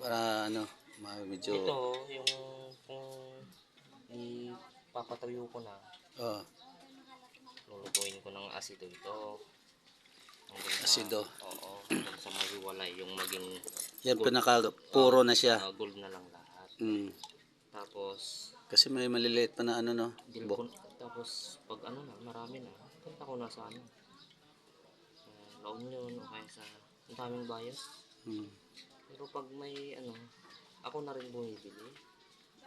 Para ano, medyo... Ito, yung kung ipapatuyo ko na, Oh, lulutuin ko ng asido ito. Hanggang Asido. Oo, hanggang sa maghiwalay yung maging yan pinaka puro na siya. uh, gold na lang lahat. Mm. Tapos, Kasi may maliliit pa na ano no. dilkon, tapos pag ano na, marami na, punta ko na sa ano. Sa La Union o kaya sa ang daming bias. Mm. Pero pag may ano, ako na rin bumibili.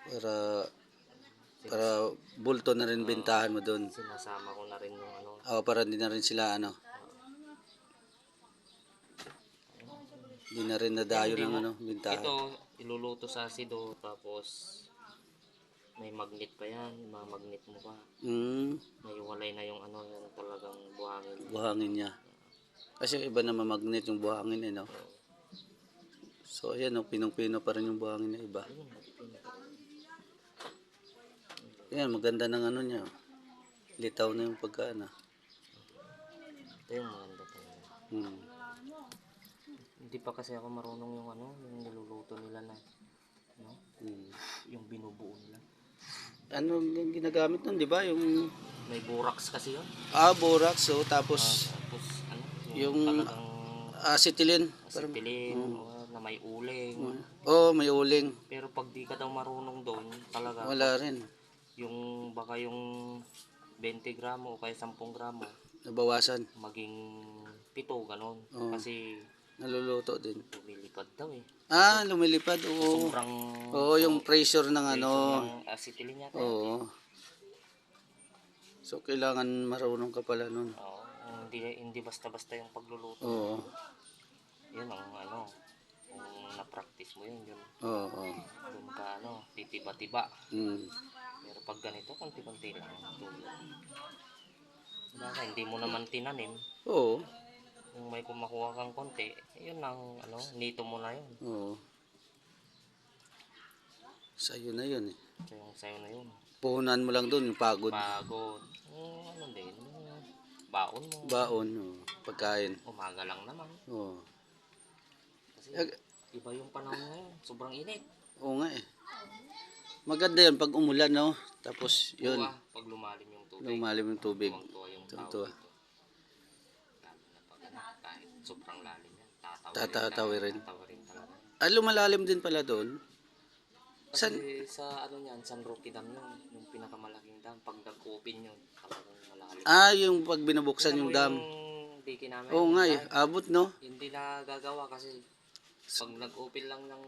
Para para bulto na rin bentahan mo doon. Sinasama ko na rin yung ano, Oh, para hindi na rin sila ano. Hindi na rin nadayo ng ano, bentahan. Ito, iluluto sa asido, tapos may magnet pa yan, mga magnet mo pa. Mm, May walay na yung ano, yung talagang buhangin. buhangin niya. Kasi iba naman magnet yung buhangin eh, no? So, ayan, no, pinong-pino pa rin yung buhangin na iba. Ayan, maganda ng ano niya. Litaw na yung pagkaana. ito yung maganda talaga. Hmm. Hindi pa kasi ako marunong yung ano, yung niluluto nila na, no? Hmm. Yung binubuo nila. Ano yung ginagamit nun, di ba? Yung May borax kasi yun. ah, borax, so, tapos Tapos ano, Yung- talagang acetylene. Parang, asitilin, o na may uling. oh, may uling. Pero pag di ka daw marunong doon, talaga, Wala rin. yung baka yung 20 gramo o kaya 10 gramo, Nabawasan. maging pito, ganon. Oo. Kasi Naluluto din. lumilipad daw eh. Ah, lumilipad. Oo. Sobrang Oo, yung pressure ng ano. ng acetylene yata. Oo. So, kailangan marunong ka pala nun. Oo, hindi, hindi basta-basta yung pagluluto. Oo. Yun ang na-practice mo yun, yun. Oo. oo. Doon ka ano, titiba-tiba. Mm. Pero pag ganito, konti-konti lang tulog. Baka hindi mo naman tinanim, Oo. kung may kumakuha kang konti, yun ang ano, nito mo na yun. Oo. Sa'yo na yun eh. Yung sayo na yun. Puhunan mo lang doon yung pagod. Pagod. Yung ano din, yung baon mo. Baon. Oo. Pagkain. Umaga lang naman. Oo. Kasi Ag- iba yung panahon ngayon. Sobrang init. Oo nga eh. Maganda yun pag umulan, no? Tapos, yun. Tuwa, pag lumalim yung tubig. Lumalim yung tubig. Tuwang-tuwa yung tao Tuwa. dito. Lalo na pag ano, kahit sobrang lalim yan. Tatawirin. Tatatawirin. Tatawirin talaga. Ah, lumalalim din pala doon. Kasi San? sa ano yan, San Roque Dam yun. Yung pinakamalaking dam. Pag nag-open yun, talagang malalim. Ah, yung pag binubuksan yung dam. Yung diki namin. Oo nga eh. Abot, no? Hindi na gagawa kasi pag nag-open lang ng